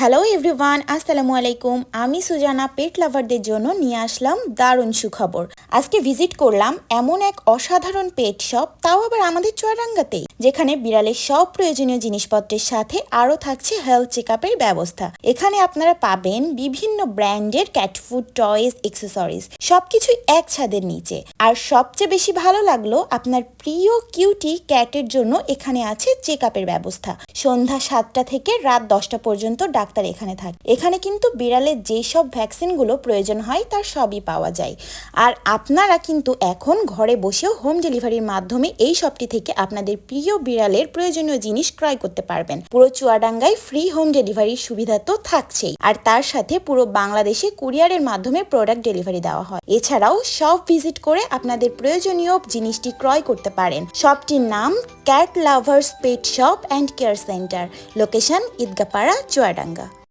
Hello everyone আসসালামু আলাইকুম আমি সুজানা পেট লাভারদের জন্য নিয়ে আসলাম দারুণ সুখবর। আজকে ভিজিট করলাম এমন এক অসাধারণ পেট শপ তাও আবার আমাদের চুয়াডাঙ্গাতেই, যেখানে বিড়ালের সব প্রয়োজনীয় জিনিসপত্রের সাথে আরও থাকছে হেলথ চেক ব্যবস্থা। এখানে আপনারা পাবেন বিভিন্ন ব্র্যান্ডের ক্যাট ফুড টয়েস এক্সেসরিজ সবকিছু এক ছাদের নিচে। আর সবচেয়ে বেশি ভালো লাগল আপনার প্রিয় কিউটি ক্যাটের জন্য এখানে আছে চেক ব্যবস্থা। সন্ধ্যা সাতটা থেকে রাত দশটা পর্যন্ত ডাক্তার এখানে থাকে। এখানে কিন্তু বিড়ালের যেসব ভ্যাকসিনগুলো প্রয়োজন হয়, তার সবই পাওয়া যায়। আর আপনারা কিন্তু এখন ঘরে বসেও হোম ডেলিভারির মাধ্যমে এই শপটি থেকে আপনাদের প্রিয় বিড়ালের প্রয়োজনীয় জিনিস ক্রয় করতে পারবেন। পুরো চুয়াডাঙ্গায় ফ্রি হোম ডেলিভারির সুবিধা তো থাকছেই। আর তার সাথে পুরো বাংলাদেশে কুরিয়ারের মাধ্যমে প্রোডাক্ট ডেলিভারি দেওয়া হয়। এছাড়াও সব ভিজিট করে আপনাদের প্রয়োজনীয় জিনিসটি ক্রয় করতে পারেন। শপটির নাম cat lovers pet shop and care centre location Idgapara Chuadanga. Tangga.